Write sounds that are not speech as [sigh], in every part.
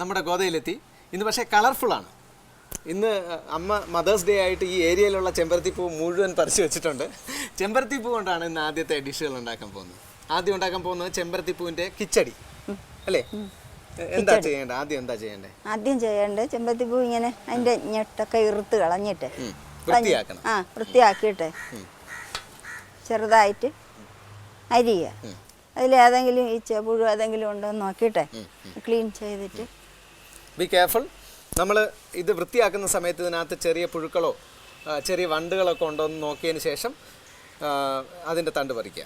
നമ്മുടെ ഗോതയിലെത്തി ഇന്ന് പക്ഷേ കളർഫുള്ളാണ്. ഇന്ന് അമ്മ മദേഴ്സ് ഡേ ആയിട്ട് ഈ ഏരിയയിലുള്ള ചെമ്പരത്തിപ്പൂ മുഴുവൻ പറിച്ചു വെച്ചിട്ടുണ്ട്. ചെമ്പരത്തിപ്പൂ കൊണ്ടാണ് ഇന്ന് ആദ്യത്തെ ഡിഷുകൾ ഉണ്ടാക്കാൻ പോകുന്നത്. ആദ്യം ഉണ്ടാക്കാൻ പോകുന്നത് ചെമ്പരത്തിപ്പൂവിന്റെ കിച്ചടി. അല്ലേ? എന്താ ചെയ്യേണ്ടത്? ആദ്യം എന്താ ചെയ്യേണ്ടത്? ആദ്യം ചെയ്യേണ്ടത് ചെമ്പരത്തിപ്പൂ ഇങ്ങനെ അതിന്റെ ഞെട്ടൊക്കെ ഇറുത്ത് കളഞ്ഞിട്ട്. വൃത്തിയാക്കണം. ആ വൃത്തിയാക്കിയിട്ട് ചെറുതായിട്ട് അരിയുക. അതിലേതെങ്കിലും ഈ ചെപ്പുഴു ഏതെങ്കിലും ഉണ്ടോ എന്ന് നോക്കിയിട്ടെ ക്ലീൻ ചെയ്തിട്ട് ബി കെയർഫുൾ നമ്മൾ ഇത് വൃത്തിയാക്കുന്ന സമയത്ത് ഇതിനകത്ത് ചെറിയ പുഴുക്കളോ ചെറിയ വണ്ടുകളൊക്കെ ഉണ്ടോ എന്ന് നോക്കിയതിന് ശേഷം അതിന്റെ തണ്ട് പറിക്കുക.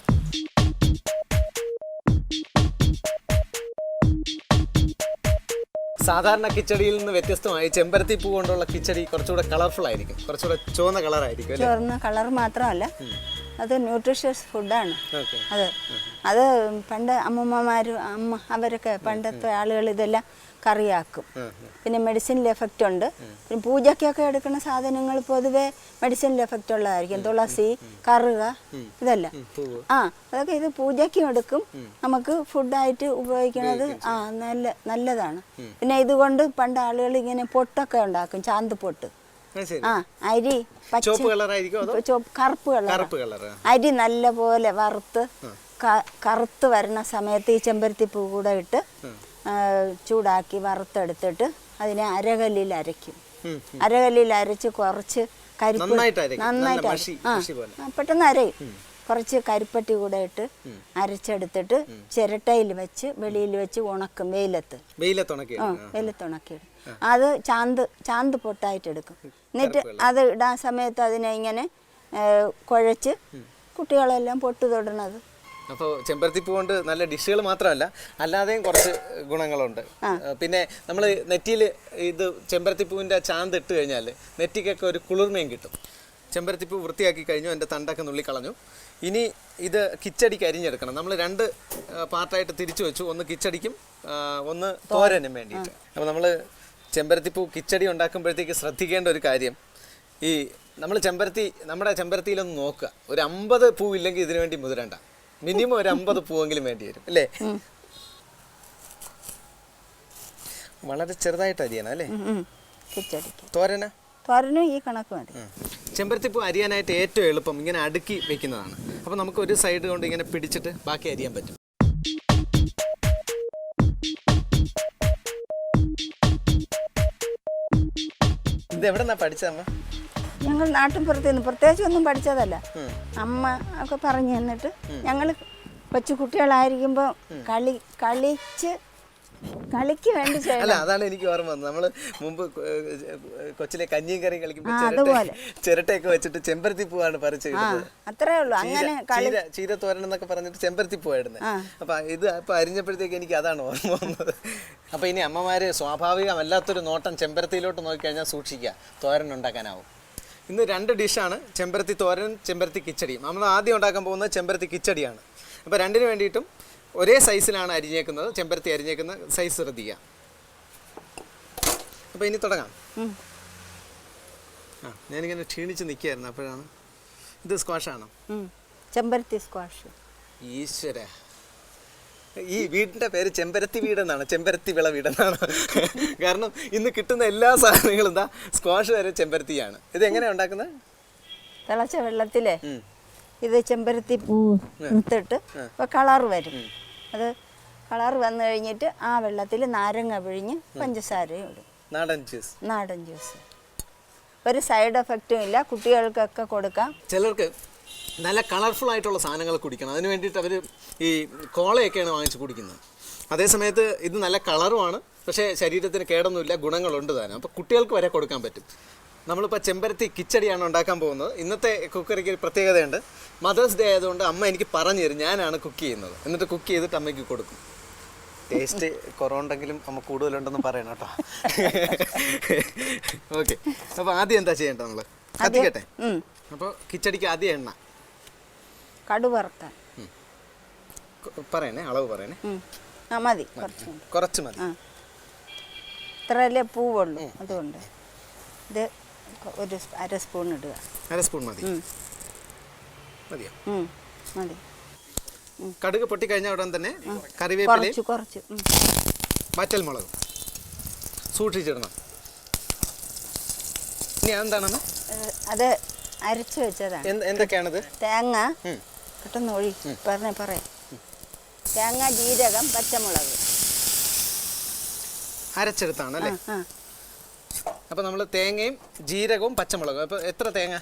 സാധാരണ കിച്ചടിയിൽ നിന്ന് വ്യത്യസ്തമായി ചെമ്പരത്തി പൂ കൊണ്ടുള്ള കിച്ചടി കുറച്ചുകൂടെ കളർഫുൾ ആയിരിക്കും. കുറച്ചുകൂടെ ചുവന്ന കളറായിരിക്കും ചോറിന് കളർ മാത്രമല്ല. അത് ന്യൂട്രീഷ്യസ് ഫുഡാണ് അത് അത് പണ്ട് അമ്മൂമ്മമാർ അമ്മ അവരൊക്കെ പണ്ടത്തെ ആളുകൾ ഇതെല്ലാം കറിയാക്കും. പിന്നെ മെഡിസിനിൽ എഫക്റ്റ് ഉണ്ട്. പിന്നെ പൂജയ്ക്കൊക്കെ എടുക്കുന്ന സാധനങ്ങൾ പൊതുവെ മെഡിസിനിൽ എഫക്റ്റ് ഉള്ളതായിരിക്കും. തുളസി കറുക ഇതെല്ലാം. ആ അതൊക്കെ ഇത് പൂജയ്ക്കും എടുക്കും. നമുക്ക് ഫുഡായിട്ട് ഉപയോഗിക്കുന്നത് ആ നല്ല നല്ലതാണ്. പിന്നെ ഇതുകൊണ്ട് പണ്ട് ആളുകൾ ഇങ്ങനെ പൊട്ടൊക്കെ ഉണ്ടാക്കും. ചാന്ത് പൊട്ട്. ആ, അരി ചുവപ്പ് കളറായിരിക്കും ചുവപ്പ് കറുപ്പ് കറുപ്പ് കളർ അരി നല്ലപോലെ വറുത്ത് കറുത്ത് വരുന്ന സമയത്ത് ഈ ചെമ്പരത്തി പൂ കൂടെ ഇട്ട് ചൂടാക്കി വറുത്തെടുത്തിട്ട് അതിനെ അരകല്ലിൽ അരയ്ക്കും. അരകല്ലിൽ അരച്ച് കുറച്ച് കരിപ്പ് നന്നായിട്ട് ആ, പെട്ടെന്ന് അരയും. കുറച്ച് കരിപ്പട്ടി കൂടെ ഇട്ട് അരച്ചെടുത്തിട്ട് ചിരട്ടയിൽ വെച്ച് വെളിയിൽ വെച്ച് ഉണക്കും. വെയിലത്ത്. വെയിലത്തുണക്കി ആ വെയിലത്ത് ഉണക്കിയിടും അത് ചാന്ത് ചാന്ത് പൊട്ടായിട്ട് എടുക്കും എന്നിട്ട് അത് ഇടാൻ സമയത്ത് അതിനെ ഇങ്ങനെ കുഴച്ച് കുട്ടികളെല്ലാം പൊട്ട് തൊടണത്. അപ്പോൾ ചെമ്പരത്തിപ്പൂ കൊണ്ട് നല്ല ഡിഷുകൾ മാത്രമല്ല അല്ലാതെയും കുറച്ച് ഗുണങ്ങളുണ്ട്. പിന്നെ നമ്മൾ നെറ്റിയിൽ ഇത് ചെമ്പരത്തിപ്പൂവിന്റെ ചാന്ത് ഇട്ട് കഴിഞ്ഞാൽ നെറ്റിക്കൊക്കെ ഒരു കുളിർമയും കിട്ടും. ചെമ്പരത്തിപ്പൂ വൃത്തിയാക്കി കഴിഞ്ഞു എന്റെ തണ്ടൊക്കെ നുള്ളിക്കളഞ്ഞു. ഇനി ഇത് കിച്ചടിക്ക് അരിഞ്ഞെടുക്കണം. നമ്മൾ രണ്ട് പാർട്ടായിട്ട് തിരിച്ചു വെച്ചു. ഒന്ന് കിച്ചടിക്കും ഒന്ന് തോരനും. വേണ്ടിയിട്ട്. അപ്പോൾ നമ്മൾ ചെമ്പരത്തിപ്പൂ കിച്ചടി ഉണ്ടാക്കുമ്പോഴത്തേക്ക് ശ്രദ്ധിക്കേണ്ട ഒരു കാര്യം ഈ നമ്മൾ ചെമ്പരത്തി നമ്മുടെ ചെമ്പരത്തിയിലൊന്ന് നോക്കുക. ഒരു അമ്പത് പൂ ഇല്ലെങ്കിൽ ഇതിനു വേണ്ടി മുതിരണ്ട. മിനിമം ഒരു അമ്പത് പൂവെങ്കിലും വേണ്ടി വരും അല്ലേ? വളരെ ചെറുതായിട്ട് അരിയണം അല്ലേ? തോരന? തോരനും ഈ കണക്ക് മതി. ചെമ്പരത്തിപ്പൂ അരിയാനായിട്ട് ഏറ്റവും എളുപ്പം ഇങ്ങനെ അടുക്കി വെക്കുന്നതാണ്. അപ്പോൾ നമുക്ക് ഒരു സൈഡ് കൊണ്ട് ഇങ്ങനെ പിടിച്ചിട്ട് ബാക്കി അരിയാൻ പറ്റും. ഇത് നാട്ടിൻ പുറത്തു പഠിച്ചമ്മ ഞങ്ങൾ നാട്ടിൻപുറത്ത് നിന്ന് പ്രത്യേകിച്ച് ഒന്നും പഠിച്ചതല്ല. അമ്മ ഒക്കെ പറഞ്ഞു തന്നിട്ട് ഞങ്ങൾ കൊച്ചു കുട്ടികളായിരിക്കുമ്പോൾ കളി കളിച്ച് കളിക്ക് വേണ്ടി അല്ല അതാണ് എനിക്ക് ഓർമ്മ വന്നത്. നമ്മൾ മുമ്പ് കൊച്ചിലെ കഞ്ഞിയും കറിയും കളിക്കുമ്പോൾ. ചിരട്ടയൊക്കെ വെച്ചിട്ട് ചെമ്പരത്തി പൂവാണ് പറിച്ചു അത്രേ ഉള്ളൂ. അങ്ങനെ ചീര തോരൻ എന്നൊക്കെ പറഞ്ഞിട്ട് ചെമ്പരത്തി പൂവായിരുന്നു അപ്പൊ ഇത് അപ്പൊ അരിഞ്ഞപ്പോഴത്തേക്ക് എനിക്ക് അതാണ് ഓർമ്മ വന്നത്. അപ്പൊ ഇനി അമ്മമാര് സ്വാഭാവികമല്ലാത്തൊരു നോട്ടം ചെമ്പരത്തിയിലോട്ട് നോക്കിക്കഴിഞ്ഞാൽ സൂക്ഷിക്കുക. തോരൻ ഉണ്ടാക്കാനാവും. ഇന്ന് രണ്ട് ഡിഷാണ്. ചെമ്പരത്തി തോരൻ ചെമ്പരത്തി കിച്ചടിയും നമ്മൾ ആദ്യം ഉണ്ടാക്കാൻ പോകുന്നത് ചെമ്പരത്തി കിച്ചടിയാണ്. അപ്പോൾ രണ്ടിന് വേണ്ടിയിട്ടും ഒരേ സൈസിലാണ് അരിഞ്ഞേക്കുന്നത് ചെമ്പരത്തി അരിഞ്ഞേക്കുന്ന സൈസ് ശ്രദ്ധിക്കുക അപ്പോൾ ഇനി തുടങ്ങാം. ആ ഞാനിങ്ങനെ ക്ഷീണിച്ച് നിൽക്കുകയായിരുന്നു അപ്പോഴാണ്. ഇത് സ്ക്വാഷ് ആണോ? ചെമ്പരത്തി സ്ക്വാഷ് ഈശ്വര. ഈ വീടിന്റെ പേര് ചെമ്പരത്തി വീടെന്നാണ് ചെമ്പരത്തി വിള വീടെന്നാണ്. കാരണം ഇന്ന് കിട്ടുന്ന എല്ലാ സാധനങ്ങളും എന്താ സ്ക്വാഷ് വരെ ചെമ്പരത്തിയാണ്. ഇത് എങ്ങനെയാ ഉണ്ടാക്കുന്നത്? തിളച്ച വെള്ളത്തിലെ ഇത് ചെമ്പരത്തി പൂ എടുത്തിട്ട് കളർ വരും. അത് കളർ വന്നു കഴിഞ്ഞിട്ട് ആ വെള്ളത്തിൽ നാരങ്ങ പിഴിഞ്ഞ് പഞ്ചസാരയും ഇടും. നാടൻ ജ്യൂസ്. നാടൻ ജ്യൂസ്. ഒരു സൈഡ് എഫക്റ്റും ഇല്ല കുട്ടികൾക്കൊക്കെ കൊടുക്കാം. ചിലർക്ക് നല്ല കളർഫുൾ ആയിട്ടുള്ള സാധനങ്ങൾ കുടിക്കണം. അതിന് വേണ്ടിയിട്ട് അവർ ഈ കോളയൊക്കെയാണ് വാങ്ങിച്ച് കുടിക്കുന്നത്. അതേസമയത്ത് ഇത് നല്ല കളറുമാണ് പക്ഷേ ശരീരത്തിന് കേടൊന്നുമില്ല ഗുണങ്ങളുണ്ട് താനും. അപ്പോൾ കുട്ടികൾക്ക് വരെ കൊടുക്കാൻ പറ്റും. നമ്മളിപ്പോൾ ചെമ്പരത്തി കിച്ചടിയാണ് ഉണ്ടാക്കാൻ പോകുന്നത്. ഇന്നത്തെ കുക്കറിക്ക് ഒരു പ്രത്യേകതയുണ്ട്. മദേഴ്സ് ഡേ ആയതുകൊണ്ട് അമ്മ എനിക്ക് പറഞ്ഞു തരും. ഞാനാണ് കുക്ക് ചെയ്യുന്നത്. എന്നിട്ട് കുക്ക് ചെയ്തിട്ട് അമ്മയ്ക്ക് കൊടുക്കും. ടേസ്റ്റ് കുറവുണ്ടെങ്കിലും അമ്മ കൂടുതലുണ്ടെന്ന് പറയണം കേട്ടോ. [laughs] ഓക്കെ അപ്പോൾ ആദ്യം എന്താ ചെയ്യേണ്ടത് നമ്മൾ കത്തിക്കട്ടെ? അപ്പോൾ കിച്ചടിക്ക് ആദ്യം എണ്ണ. കടു വറുക്കാൻ പറയണേ അളവ് പറയണേ. ആ മതി. കുറച്ച് മതി. കുറച്ച് മതി. ആ. ഇത്രയല്ലേ പൂവുള്ളൂ. അതുകൊണ്ട്. ഇത് ഒരു അര സ്പൂൺ ഇടുക. അര സ്പൂൺ മതി. മതിയോ? മതി. കടുക് പൊട്ടിക്കഴിഞ്ഞ ഉടൻ തന്നെ കറിവേപ്പിലയും കുറച്ച്. വറ്റൽ മുളകും സൂക്ഷിച്ചിടണം. ഇനി അതെന്താണെന്ന്? അത് അരച്ച് വെച്ചതാണ്. എന്തൊക്കെയാണത്? തേങ്ങ. പെട്ടെന്ന് ഒഴി പറഞ്ഞ പറയാം. തേങ്ങ ജീരകം പച്ചമുളക്. അരച്ചെടുത്താണ് അല്ലേ? അപ്പോൾ നമ്മൾ തേങ്ങയും ജീരകവും പച്ചമുളകും. അപ്പോൾ എത്ര തേങ്ങ?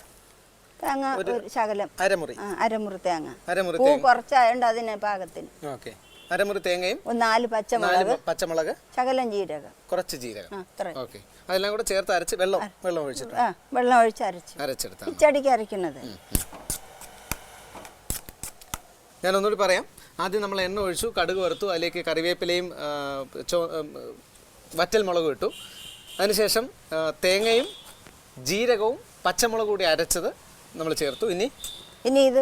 തേങ്ങ ഒരു ശകലം. അരമുറി. അരമുറി തേങ്ങ. അരമുറി പൂ കുറച്ചായോണ്ട് അതിന് പാകത്തിന്. ഓക്കെ. അരമുറി തേങ്ങയും നാല് പച്ചമുളക്. പച്ചമുളക്. ശകലം ജീരകം. കുറച്ച് ജീരകം. ഓക്കെ. അതെല്ലാം കൂടെ ചേർത്ത് അരച്ച് വെള്ളം വെള്ളം ഒഴിച്ചിട്ട്. വെള്ളം ഒഴിച്ച് അരച്ച്. അരച്ചെടുത്ത ഇച്ചടിക്ക് അരക്കുന്നത് ഞാൻ ഒന്നുകൂടി പറയാം. ആദ്യം നമ്മൾ എണ്ണ ഒഴിച്ചു കടുക് വറുത്തു അതിലേക്ക് കറിവേപ്പിലയും വറ്റൽ മുളകും ഇട്ടു. അതിനുശേഷം തേങ്ങയും ജീരകവും പച്ചമുളക് കൂടി അരച്ചത് നമ്മൾ ചേർത്തു. ഇനി ഇനി ഇത്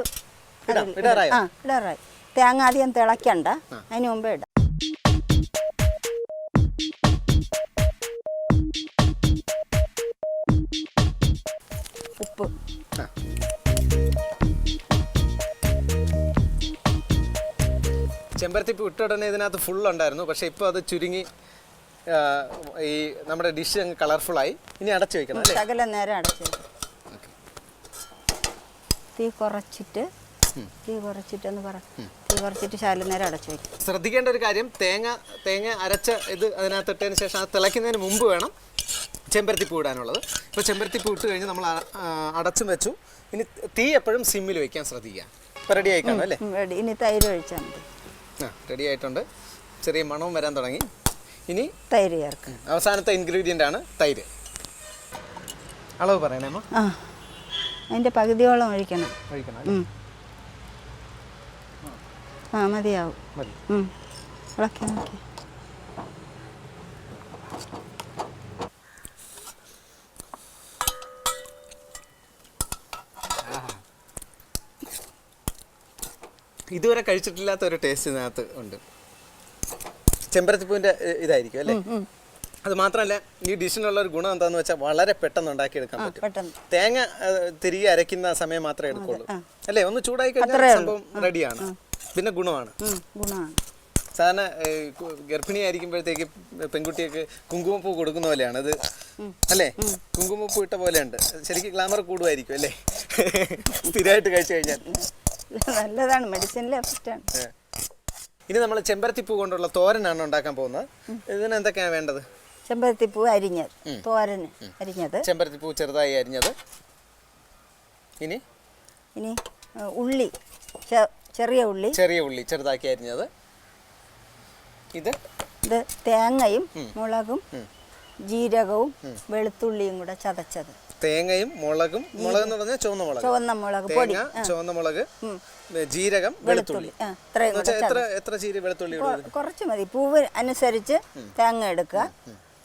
ഇടാം, അതിൽ ഇടാറായോ? ആ ഇടാറായി. തേങ്ങ ആദ്യം തിളയ്ക്കണ്ട അതിന് മുമ്പേ ഇടാം. ഉപ്പ്. ചെമ്പരത്തിപ്പ് ഇട്ട ഉടനെ ഇതിനകത്ത് ഫുൾ ഉണ്ടായിരുന്നു. പക്ഷെ ഇപ്പോൾ അത് ചുരുങ്ങി ഈ നമ്മുടെ ഡിഷ് അങ്ങ് കളർഫുള്ളായി. ഇനി അടച്ചു വെക്കണം അല്ലേ? ശകലം നേരം അടച്ചു തീ കുറച്ചിട്ട് തീ കുറച്ചിട്ട് എന്ന് പറ തീ കുറച്ചിട്ട് ശകല നേരം അടച്ചു വെക്കും ശ്രദ്ധിക്കേണ്ട ഒരു കാര്യം തേങ്ങ തേങ്ങ അരച്ച ഇത് അതിനകത്തിട്ടതിന് ശേഷം അത് തിളയ്ക്കുന്നതിന് മുമ്പ് വേണം ചെമ്പരത്തിപ്പൂ ഇടാനുള്ളത്. ഇപ്പോൾ ചെമ്പരത്തിപ്പൂ ഇട്ട് കഴിഞ്ഞ് നമ്മൾ അടച്ചും വെച്ചു. ഇനി തീ എപ്പോഴും സിമ്മിൽ വെക്കാൻ ശ്രദ്ധിക്കുക. ഇപ്പോൾ റെഡി ആയിക്കാണല്ലേ അല്ലേ? ഇനി തൈര് ഒഴിച്ചാൽ മതി. ആ റെഡി ആയിട്ടുണ്ട്. ചെറിയ മണവും വരാൻ തുടങ്ങി. ഇനി തൈര് ചേർക്കുക അവസാനത്തെ ഇൻഗ്രീഡിയന്റ് ആണ് തൈര്. അളവ് പറയണേ അമ്മ. ആ അതിന്റെ പകുതിയോളം ഒഴിക്കണം. ഒഴിക്കണം അല്ലേ? ആ മതിയാവും. മതി. ഉം. ഇളക്കി നോക്കി. ഇതുവരെ കഴിച്ചിട്ടില്ലാത്ത ഒരു ടേസ്റ്റ് ഇതിനകത്ത് ഉണ്ട്. ചെമ്പരത്തിപ്പൂവിന്റെ ഇതായിരിക്കും അല്ലേ. അത് മാത്രമല്ല ഈ ഡിഷിനുള്ള ഒരു ഗുണം എന്താന്ന് വെച്ചാൽ വളരെ പെട്ടെന്ന് ഉണ്ടാക്കിയെടുക്കാൻ പറ്റും. തേങ്ങ തിരികെ അരയ്ക്കുന്ന സമയം മാത്രമേ എടുക്കുള്ളൂ. അല്ലേ? ഒന്ന് ചൂടായി കഴിഞ്ഞാൽ സംഭവം റെഡിയാണ് പിന്നെ ഗുണമാണ്. സാധാരണ ഗർഭിണി ആയിരിക്കുമ്പോഴത്തേക്ക് പെൺകുട്ടിയൊക്കെ കുങ്കുമപ്പൂ കൊടുക്കുന്ന പോലെയാണ്. അത് അല്ലേ? കുങ്കുമപ്പൂ ഇട്ട പോലെയുണ്ട്. ശരിക്കും ഗ്ലാമർ കൂടുമായിരിക്കും അല്ലേ? [laughs] സ്ഥിരമായിട്ട് കഴിച്ചു കഴിഞ്ഞാൽ. നല്ലതാണ്. മെഡിസിനിലെ എഫക്റ്റാണ്. ഇനി നമ്മൾ ചെമ്പരത്തിപ്പൂ കൊണ്ടുള്ള തോരനാണ് ഉണ്ടാക്കാൻ പോകുന്നത്. ഇതിന് എന്തൊക്കെയാണ് വേണ്ടത്? ചെമ്പരത്തിപ്പൂ അരിഞ്ഞത്. തോരന് അരിഞ്ഞത്. ചെമ്പരത്തിപ്പൂ ചെറുതായി അരിഞ്ഞത്. ഇനി? ഇനി ഉള്ളി. ചെറിയ ഉള്ളി. ചെറിയ ഉള്ളി ചെറുതാക്കി അരിഞ്ഞത്. ഇത്? ഇത് തേങ്ങയും മുളകും ജീരകവും വെളുത്തുള്ളിയും കൂടെ ചതച്ചത്. തേങ്ങയും മുളകും മുളക് എന്ന് പറഞ്ഞാൽ ചുവന്ന മുളക്. ചുവന്ന മുളക് പൊടി. തേങ്ങ ചുവന്ന മുളക് ജീരകം വെളുത്തുള്ളി. ആ ഇത്രയും കൂടെ വെച്ചാൽ എത്ര എത്ര ചീര വെളുത്തുള്ളി ഇടും? കൊ- കുറച്ച് മതി. പൂവ് അനുസരിച്ച് തേങ്ങ എടുക്കുക.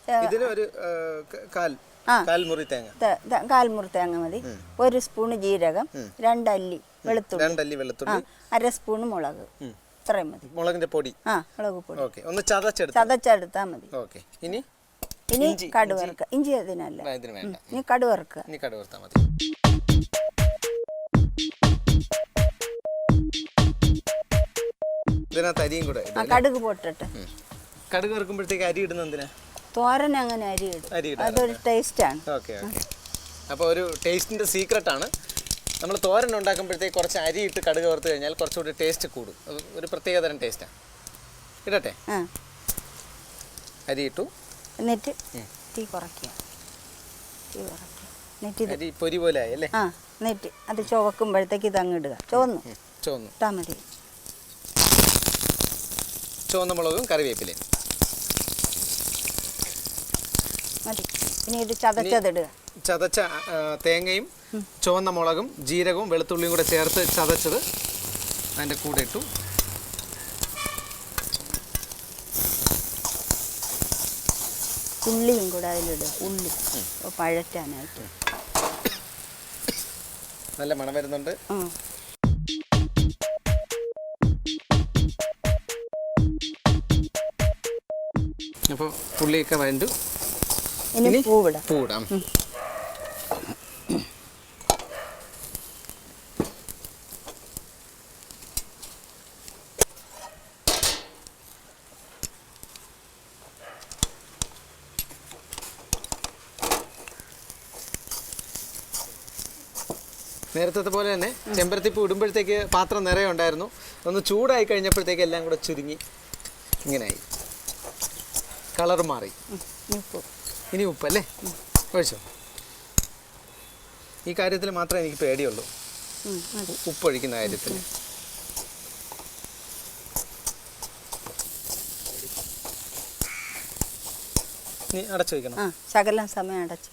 ഇതിനൊരു ഇതിന് ഒരു ആ, ക- കാൽ കാൽമുറി കാൽ മുറി തേങ്ങ. ത- ത- കാൽമുറി തേങ്ങ മതി. ഒരു സ്പൂണ് ജീരകം രണ്ടല്ലി വെളുത്തുള്ളി. രണ്ടല്ലി ആ വെളുത്തുള്ളി അര സ്പൂണ് മുളക്. ഇത്രയും മതി. മുളകിന്റെ പൊടി. ആ മുളക് പൊടി. ഓക്കെ. ഒന്ന് ചതച്ചെടുത്ത്? ചതച്ചെടുത്താൽ മതി. ഓക്കെ. ഇനി ഇനി കടുവറുക്കുക ഇഞ്ചി. അതിനല്ല. ഇനി കടുവറുക്കുക ഇനി കടുക് വറുത്താൽ മതി. ഇതിനകത്ത് അരിയും കൂടെ ആ കടുക് പൊട്ടിട്ട്. കടുക് വറുക്കുമ്പോഴത്തേക്ക് അരി ഇടുന്ന എന്തിനാ? തോരൻ അങ്ങനെ അരി ഇടും. അതൊരു ടേസ്റ്റാണ് ഓക്കെ ഓക്കെ. അപ്പോൾ ഒരു സീക്രട്ട് ആണ്. നമ്മൾ തോരൻ ഉണ്ടാക്കുമ്പോഴത്തേക്ക് കുറച്ച് അരി ഇട്ട് കടുക് വറുത്ത് കഴിഞ്ഞാൽ കുറച്ചുകൂടി ടേസ്റ്റ് കൂടും. ഒരു പ്രത്യേകതരം ടേസ്റ്റാണ് ഇടട്ടെ? അരി ഇട്ടു. എന്നിട്ട് തീ കുറയ്ക്കുക. തീ കുറയ്ക്കുക. എന്നിട്ട് ഇത് പൊരി പോലെ ആയി അല്ലേ? ആ എന്നിട്ട് അത് ചുവക്കുമ്പോഴത്തേക്ക് ഇത് അങ്ങ് ഇടുക. ചുവന്നു. ചുവന്നു. ഇട്ടാൽ മതി. ചുവന്ന മുളകും കറിവേപ്പിലയും. മതി. ഇനി ഇത് ചതച്ചതിടുക. ചതച്ച തേങ്ങയും ചുവന്ന മുളകും ജീരകവും വെളുത്തുള്ളിയും കൂടെ ചേർത്ത് ചതച്ചത് അതിന്റെ കൂടെ ഇട്ടു. ഉള്ളിയും കൂടെ അതിലിടുക ഉള്ളി. പഴറ്റാനായിട്ട്. നല്ല മണം വരുന്നുണ്ട്. അപ്പൊ അപ്പോൾ പുള്ളിയൊക്കെ വേണ്ടു ഇനി പൂവിടാം. പൂടാം നേരത്തെ പോലെ തന്നെ ചെമ്പരത്തിപ്പ് ഇടുമ്പോഴത്തേക്ക് പാത്രം നിറയെ ഉണ്ടായിരുന്നു ഒന്ന് ചൂടായി കഴിഞ്ഞപ്പോഴത്തേക്ക് എല്ലാം കൂടെ ചുരുങ്ങി. ഇങ്ങനെയായി കളർ മാറി. ഇനി ഉപ്പ് അല്ലേ? ഉപ്പല്ലേ ഒഴിച്ചോ. ഈ കാര്യത്തിൽ മാത്രമേ എനിക്ക് പേടിയുള്ളൂ. ഉപ്പൊഴിക്കുന്ന കാര്യത്തിൽ. നീ അടച്ചു വയ്ക്കണം ആ ശകലം സമയം അടച്ചു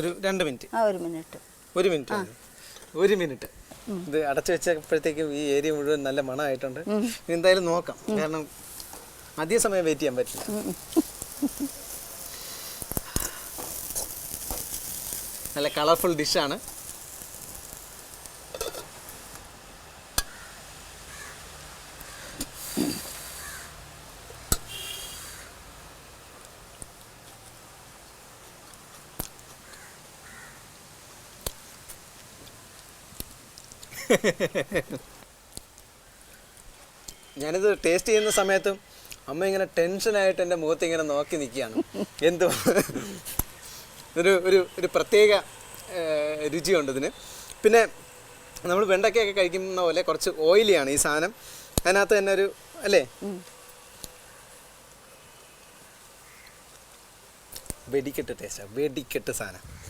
ഒരു രണ്ട് മിനിറ്റ്. ആ ഒരു മിനിറ്റ്. ഒരു മിനിറ്റ്. ഒരു മിനിറ്റ്. ഇത് അടച്ചു വെച്ചപ്പോഴത്തേക്കും ഈ ഏരിയ മുഴുവൻ നല്ല മണമായിട്ടുണ്ട്. എന്തായാലും നോക്കാം. കാരണം അധിക സമയം വെയിറ്റ് ചെയ്യാൻ പറ്റില്ല. നല്ല കളർഫുൾ ഡിഷാണ് ഞാനിത് ടേസ്റ്റ് ചെയ്യുന്ന സമയത്തും അമ്മ ഇങ്ങനെ ടെൻഷനായിട്ട് എന്റെ മുഖത്ത് ഇങ്ങനെ നോക്കി നിൽക്കുകയാണ്. എന്തോ ഒരു ഒരു ഒരു പ്രത്യേക രുചിയുണ്ട് ഇതിന്. പിന്നെ നമ്മൾ വെണ്ടയ്ക്കൊക്കെ കഴിക്കുന്ന പോലെ കുറച്ച് ഓയിലിയാണ് ഈ സാധനം. അതിനകത്ത് തന്നെ ഒരു അല്ലേ? വെടിക്കെട്ട് ടേസ്റ്റാണ് വെടിക്കെട്ട് സാധനം.